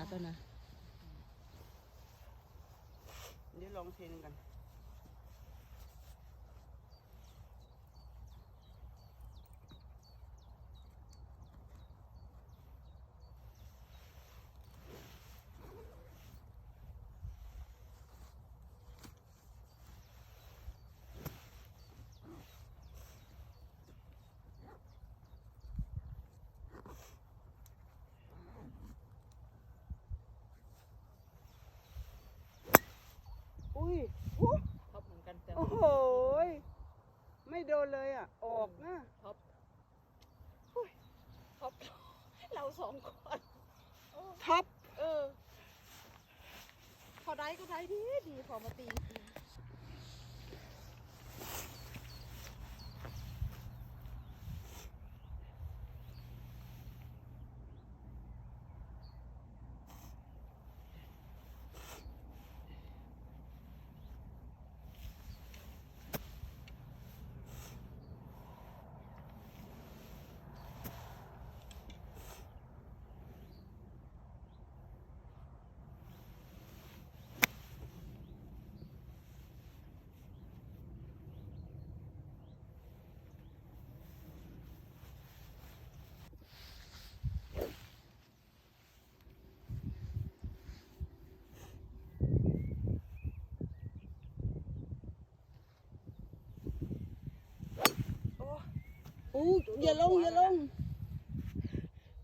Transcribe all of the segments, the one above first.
าตัวนะเดี๋ยวลองเทนกัน อุ้ยโอ้ท็อปเหมือนกันแต่โอ้โหยไม่โดนเลยอะ ออกนะท็อปท็อปเราสองคนท็อปเออพอได้ก็ได้ดีดีพอมาตีจริง อู้อย่าลงอย่าลง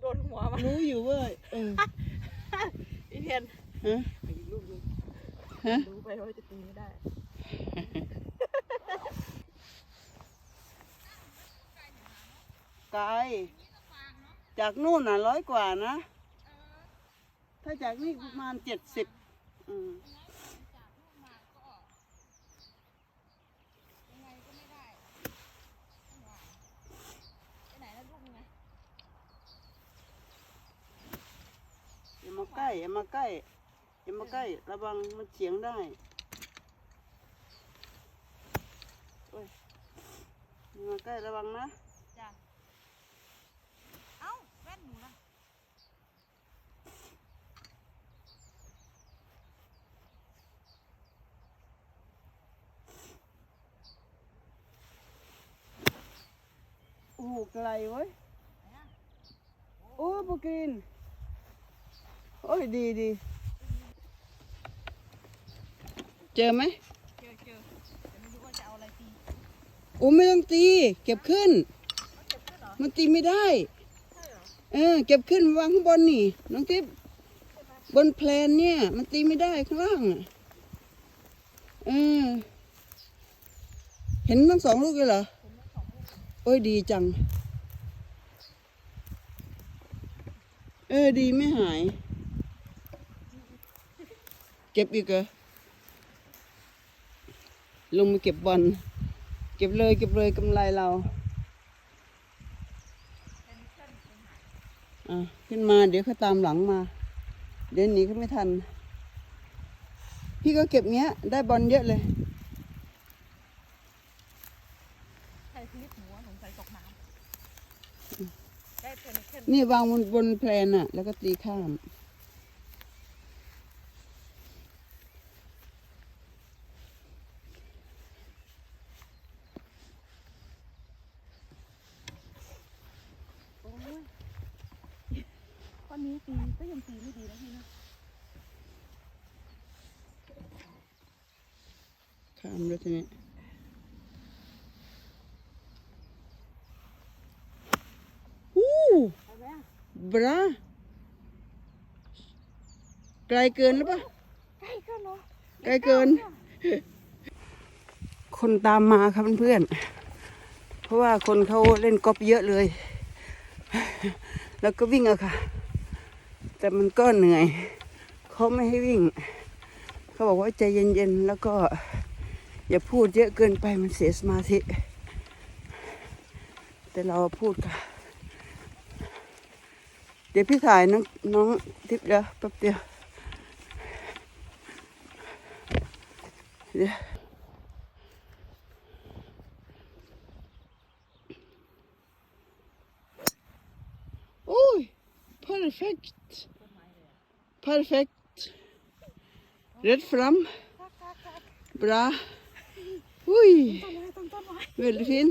โดนหัวมารู้อยู่เว้ยเออพี่เพียนฮะอีกลูกนึงฮะรู้ไปว่าจะตีไม่ได้ ไกล จากนู่นน่ะร้อยกว่านะ ถ้าจากนี่ประมาณเจ็ดสิบอืมอย่ามา ใกล้อย่ามาใกล้อย่ามาใกล้ ระวังมันเฉียงได้โอ้ยอย่ามาใกล้ระวังนะ จ้ะเอ้าแว่นหนูล่ะโอ้โหไกลเว้ยโอ้ปกิน โอ้ยดีดี เจอไหมเจอเจอแต่ไม่รู้ว่าจะเอาอะไรตีโอ้ไม่ต้องตี เก็บขึ้นมันเจ็บขึ้นเหรอมันตีไม่ได้ ใช่เหรอเออ เก็บขึ้นวางข้างบนนี่ น้องทิพย์บนแพลนเนี่ย มันตีไม่ได้ข้างล่างอะเออเห็นทั้งสองลูกเลยเหรอผมทั้งสองลูกโอ้ยดีจัง เออดีไม่หาย เก็บอีกเหรอลงมาเก็บบอลเก็บเลยเก็บเลยกำไรเราอะขึ้นมาเดี๋ยวเขาตามหลังมา เดี๋ยวหนีเขาไม่ทัน พี่ก็เก็บเงี้ย ได้บอลเยอะเลยใครคลิปหนูอะสงสัยตกน้ำได้เป็นขึ้นนี่วางบนบนแพลนอะแล้วก็ตีข้าม อนี้ตีก็ยังตีไม่ดีนะพี่นะข้ามแล้วทีนี้อู้เอาไหมอะบราไกลเกินหรือเปล่าใกล้กันเนาะไกลเกิน คนตามมาครับเพื่อนๆเพราะว่าคนเขาเล่นกอล์ฟเยอะเลย แล้วก็วิ่งอะค่ะ แต่มันก็เหนื่อย เขาไม่ให้วิ่ง เขาบอกว่าใจเย็นๆ แล้วก็ อย่าพูดเยอะเกินไปมันเสียสมาธิ แต่เราพูดค่ะเดี๋ยวพี่ถ่ายน้องน้องทิพย์เดี๋ยวแป๊บเดียวเดี๋ยว โอ้ย perfect perfect rätt fram คักคักคัก bra oj ต้นไม้ต้นต้นไม้ väldigt fin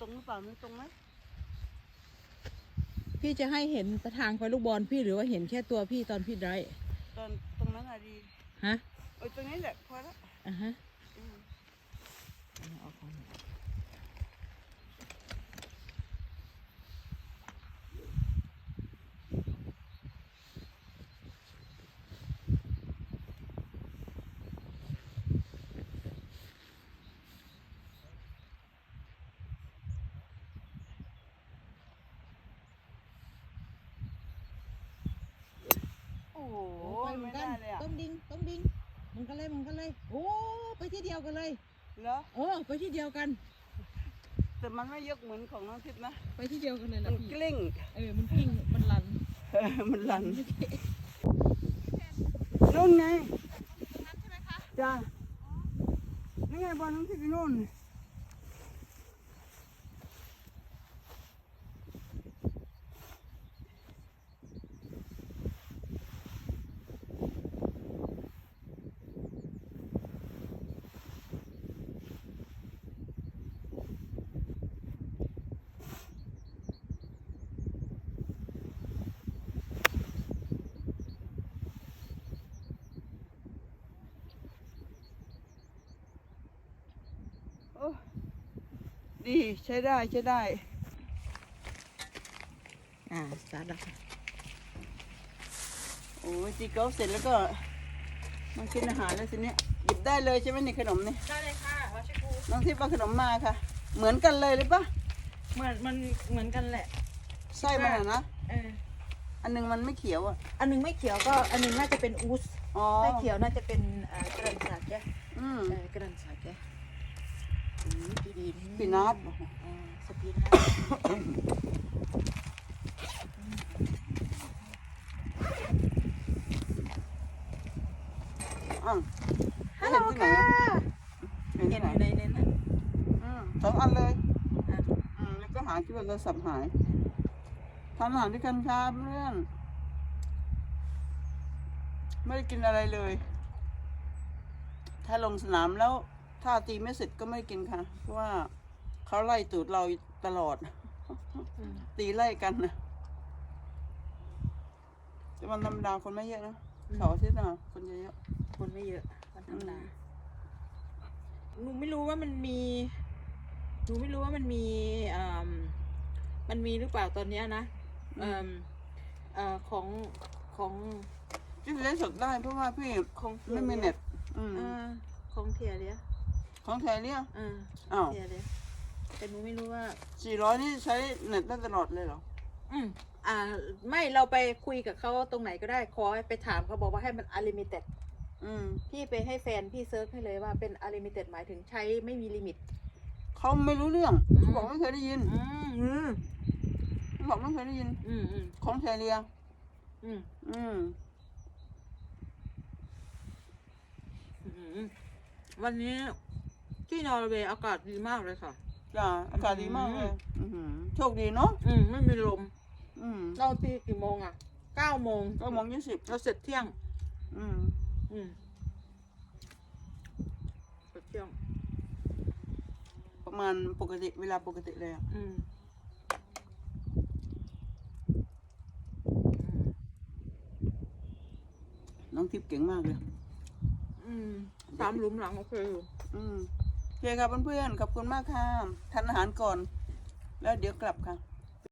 ตรงหรือเปล่าไม่ตรงไหมพี่จะให้เห็นทางไฟลูกบอลพี่หรือว่าเห็นแค่ตัวพี่ตอนพี่ไดรฟ์ตอนตรงนั้นอะดีฮะโอ้ยตรงนี้แหละพอแล้วอะฮะอืมเอาของหนู โอ้โห โอ้ไปเหมื ไม่อนกัได้นเลยอะต้มดิงต้มดิงมันกันเลยมันกันเลย โอ้ไปที่เดียวกันเลยเหรอโอ้ไปที่เดียวกัน แต่มันไม่ยกเหมือนของน้องทิพย์นะ ไปที่เดียวกันเลยมัล่ะนพี่กลิ้งเออมันกิ้งมันลันเออมันลันนู่นไงจ้านี่ไงบอลน้องทิพย์อยู่นู่น ดีใช้ได้ใช้ได้ อ่าสตาร์ทแล้วค่ะโอ้ยจีเกาเสร็จแล้วก็มากินอาหารแล้วสิเนี่ยหยิบได้เลยใช่ไหมนี่ขนมนี่ได้เลยค่ะวาชิคูน้องทิพย์เอาขนมมาค่ะ เหมือนกันเลยหรือปะเหมือนมันเหมือนกันแหละ ไส้มันอะนะเออ อันหนึงมันไม่เขียวอะ อันหนึงไม่เขียวก็อันหนึงน่าจะเป็นอูสอ๋อไส้เขียวน่าจะเป็นเอ่อกระดันสาแกอืม เออกระดันสาแก อืมดีดีปีนัทอ่าสปีนัทอ้าวฮัลโหลเห็นที่ไหนค่ะอะเห็นเห็ที่นไหนอยู่ในนั้นน่ะอืมสองอันเลยอะอืมแล้วก็หาคิดว่าโทรศัพท์หายทานอาหารด้วยกันครับเพื่อนไม่ได้กินอะไรเลย ถ้าลงสนามแล้ว ถ้าตีไม่เสร็จก็ไม่ได้กินค่ะ เพราะว่าเขาไล่ตูดเราตลอดอืมตีไล่กันนะแต่วันธรรมดาคนไม่เยอะนะเสาร์อาทิตย์นะคนเยอะคนไม่เยอะวันธรรมดาอืมหนูไม่รู้ว่ามันมี หนูไม่รู้ว่ามันมีอ่ามันมีหรือเปล่าตอนเนี้ยนะเอ่มเอ่อของของๆที่เล่นสดได้เพราะว่าพี่ของไม่มีเน็ต อืมอ่าของเทียเลีย ของแทนเนี่ยอ่าอ้าวเทียเลียแต่หนูไม่รู้ว่า สี่ร้อยนี่ใช้เน็ตได้ตลอดเลยเหรอ อืมอ่า ไม่เราไปคุยกับเขาตรงไหนก็ได้ขอให้ไปถามเขาบอกว่าให้มัน unlimited อืมพี่ไปให้แฟนพี่เซิร์ชให้เลยว่าเป็น unlimited หมายถึงใช้ไม่มีลิมิต เขาไม่รู้เรื่องอืม เขาบอกไม่เคยได้ยินอืมอืมเขาบอกไม่เคยได้ยิน อืมอืมของแทเรียอืมอืมอืมวันนี้ ที่นอร์เวย์อากาศดีมากเลยค่ะ จ้าอากาศดีมากเลยอือหือโชคดีเนาะอืมไม่มีลม อืมเราตีกี่โมงอะเก้าโมงก็มองยี่สิบเราเสร็จเที่ยง อืมอืมเสร็จเที่ยง ประมาณปกติเวลาปกติเลยอะอืมน้องทิพย์เก่งมากเลย อืมสามหลุมหลังโอเคอยู่ อืม โอเคครับเพื่อนๆขอบคุณมากค่ะทานอาหารก่อน แล้วเดี๋ยวกลับค่ะ